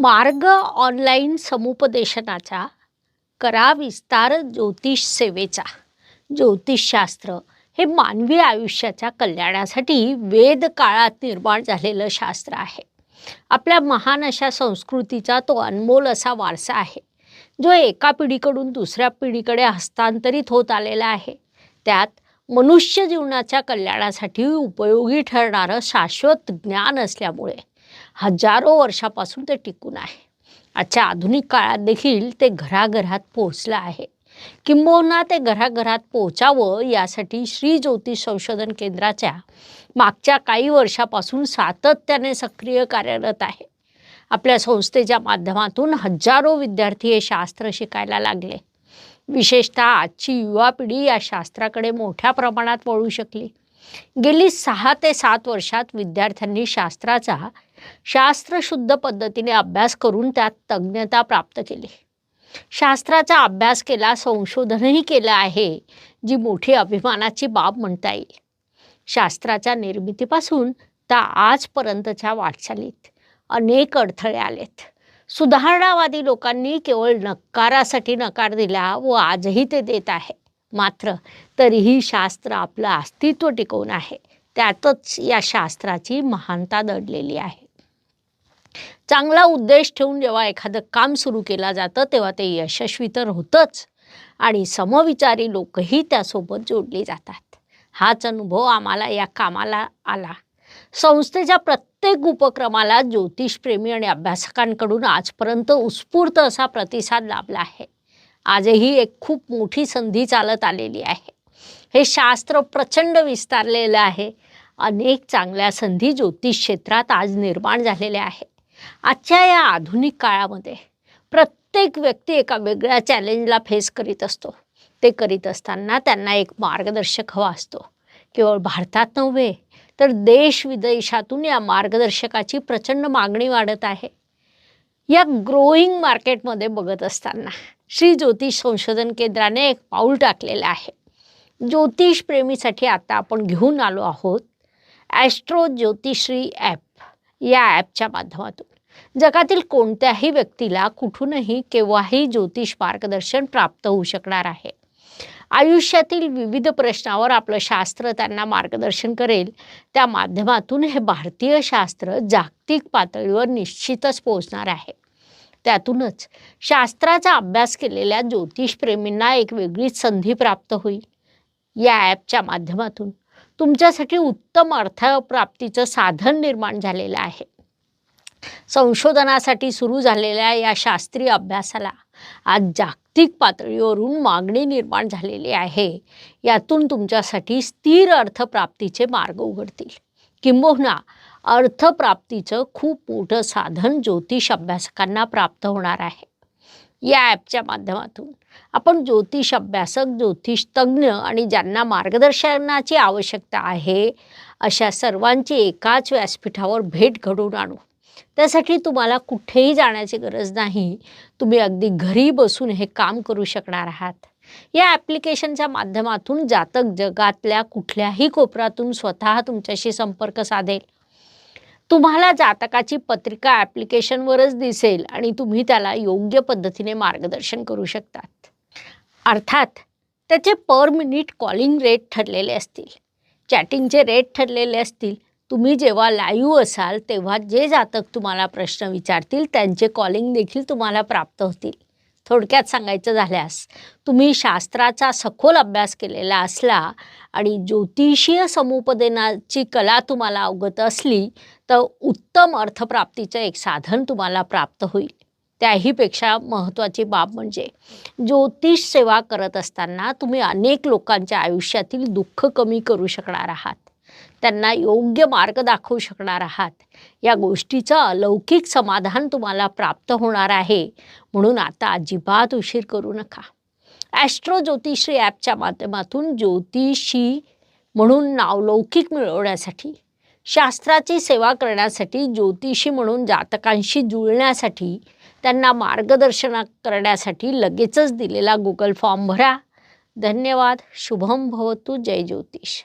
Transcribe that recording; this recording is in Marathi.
मार्ग ऑनलाईन समुपदेशनाचा करा विस्तार ज्योतिष सेवेचा. ज्योतिषशास्त्र हे मानवी आयुष्याच्या कल्याणासाठी वेद काळात निर्माण झालेलं शास्त्र आहे. आपल्या महान अशा संस्कृतीचा तो अनमोल असा वारसा आहे जो एका पिढीकडून दुसऱ्या पिढीकडे हस्तांतरित होत आलेला आहे. त्यात मनुष्य जीवनाच्या कल्याणासाठी उपयोगी ठरणारं शाश्वत ज्ञान असल्यामुळे हजारो वर्षापासून ते टिकून आहे. आजच्या आधुनिक काळात देखील ते घराघरात पोहोचलं आहे. किंबहुना ते घराघरात पोहोचावं यासाठी श्री ज्योतिष संशोधन केंद्राच्या मागच्या काही वर्षापासून सातत्याने सक्रिय कार्यरत आहे. आपल्या संस्थेच्या माध्यमातून हजारो विद्यार्थी हे शास्त्र शिकायला लागले. विशेषतः आजची युवा पिढी या शास्त्राकडे मोठ्या प्रमाणात वळू शकली. गेली सहा ते सात वर्षात विद्यार्थ्यांनी शास्त्राचा शास्त्रशुद्ध पद्धतीने अभ्यास करून त्यात तज्ज्ञता प्राप्त केली. शास्त्राचा अभ्यास केला संशोधनही केलं आहे जी मोठी अभिमानाची बाब म्हणता येईल. शास्त्राच्या निर्मितीपासून त्या आजपर्यंतच्या वाटचालीत अनेक अडथळे आलेत. सुधारणावादी लोकांनी केवळ नकारासाठी नकार दिला व आजही ते देत आहे. मात्र तरीही शास्त्र आपलं अस्तित्व टिकवून आहे. त्यातच या शास्त्राची महानता दडलेली आहे. चांगला उद्देश ठेवून जेव्हा एखादं काम सुरू केलं जातं तेव्हा ते यशस्वी तर होतंच. आणि समविचारी लोकही त्यासोबत जोडली जातात. हाच अनुभव आम्हाला या कामाला आला. संस्थेच्या प्रत्येक उपक्रमाला ज्योतिषप्रेमी आणि अभ्यासकांकडून आजपर्यंत उत्स्फूर्त असा प्रतिसाद लाभला आहे. आजही एक खूप मोठी संधी चालत आलेली आहे. हे शास्त्र प्रचंड विस्तारलेलं आहे. अनेक चांगल्या संधी ज्योतिष क्षेत्रात आज निर्माण झालेल्या आहे आजच्या या आधुनिक काळामध्ये प्रत्येक व्यक्ती एका वेगळ्या चॅलेंजला फेस करीत असतो. ते करीत असताना त्यांना एक मार्गदर्शक हवा असतो. केवळ भारतात नव्हे तर देश विदेशातून या मार्गदर्शकाची प्रचंड मागणी वाढत आहे. या ग्रोईंग मार्केटमध्ये बघत असताना श्री ज्योतिष संशोधन केंद्राने एक पाऊल टाकलेलं आहे. ज्योतिष प्रेमीसाठी आता आपण घेऊन आलो आहोत. ॲस्ट्रो ज्योतिश्री ॲप या ॲपच्या माध्यमातून. जगातील कोणत्याही व्यक्तीला कुठूनही केव्हाही ज्योतिष मार्गदर्शन प्राप्त होऊ शकणार आहे. आयुष्यातील विविध प्रश्नावर आपलं शास्त्र त्यांना मार्गदर्शन करेल. त्या माध्यमातून हे भारतीय शास्त्र जागतिक पातळीवर निश्चितच पोहोचणार आहे. त्यातूनच शास्त्राचा अभ्यास केलेल्या ज्योतिषप्रेमींना एक वेगळीच संधी प्राप्त होईल. या ॲपच्या माध्यमातून तुमच्यासाठी उत्तम अर्थप्राप्तीचं साधन निर्माण झालेलं आहे. संशोधनासाठी सुरू झालेल्या या शास्त्रीय अभ्यासाला आज जागतिक पातळीवरून मागणी निर्माण झालेली आहे. यातून तुमच्यासाठी स्थिर अर्थप्राप्तीचे मार्ग उघडतील. किंबहुना अर्थप्राप्तीचं खूप मोठं साधन ज्योतिष अभ्यासकांना प्राप्त होणार आहे. या ॲपच्या माध्यमातून. आपण ज्योतिष अभ्यासक ज्योतिष तज्ज्ञ आणि ज्यांना मार्गदर्शनाची आवश्यकता आहे अशा सर्वांची एकाच व्यासपीठावर भेट घडवून आणू. त्यासाठी तुम्हाला कुठेही जाण्याची गरज नाही. तुम्ही अगदी घरी बसून हे काम करू शकणार आहात. या ॲप्लिकेशनच्या माध्यमातून जातक जगातल्या कुठल्याही कोपऱ्यातून स्वतः तुमच्याशी संपर्क साधेल. तुम्हाला जातकाची पत्रिका ॲप्लिकेशनवरच दिसेल आणि तुम्ही त्याला योग्य पद्धतीने मार्गदर्शन करू शकतात. अर्थात त्याचे पर मिनिट कॉलिंग रेट ठरलेले असतील. चॅटिंगचे रेट ठरलेले असतील. तुम्ही जेव्हा लाईव्ह असाल तेव्हा जे जातक तुम्हाला प्रश्न विचारतील त्यांचे कॉलिंग देखील तुम्हाला प्राप्त होतील. थोडक्यात सांगायचं झाल्यास तुम्ही शास्त्राचा सखोल अभ्यास केलेला असला आणि ज्योतिषीय समुपदेनाची कला तुम्हाला अवगत असली तर उत्तम अर्थप्राप्तीचं एक साधन तुम्हाला प्राप्त होईल. त्याहीपेक्षा महत्त्वाची बाब म्हणजे ज्योतिष सेवा करत असताना तुम्ही अनेक लोकांच्या आयुष्यातील दुःख कमी करू शकणार आहात. त्यांना योग्य मार्ग दाखवू शकणार आहात. या गोष्टीचं अलौकिक समाधान तुम्हाला प्राप्त होणार आहे. म्हणून आता अजिबात उशीर करू नका. ॲस्ट्रो ज्योतिषी ॲपच्या माध्यमातून ज्योतिषी म्हणून नावलौकिक मिळवण्यासाठी शास्त्राची सेवा करण्यासाठी ज्योतिषी म्हणून जातकांशी जुळण्यासाठी त्यांना मार्गदर्शन करण्यासाठी लगेचच दिलेला गुगल फॉर्म भरा. धन्यवाद. शुभम भवतु. जय ज्योतिष.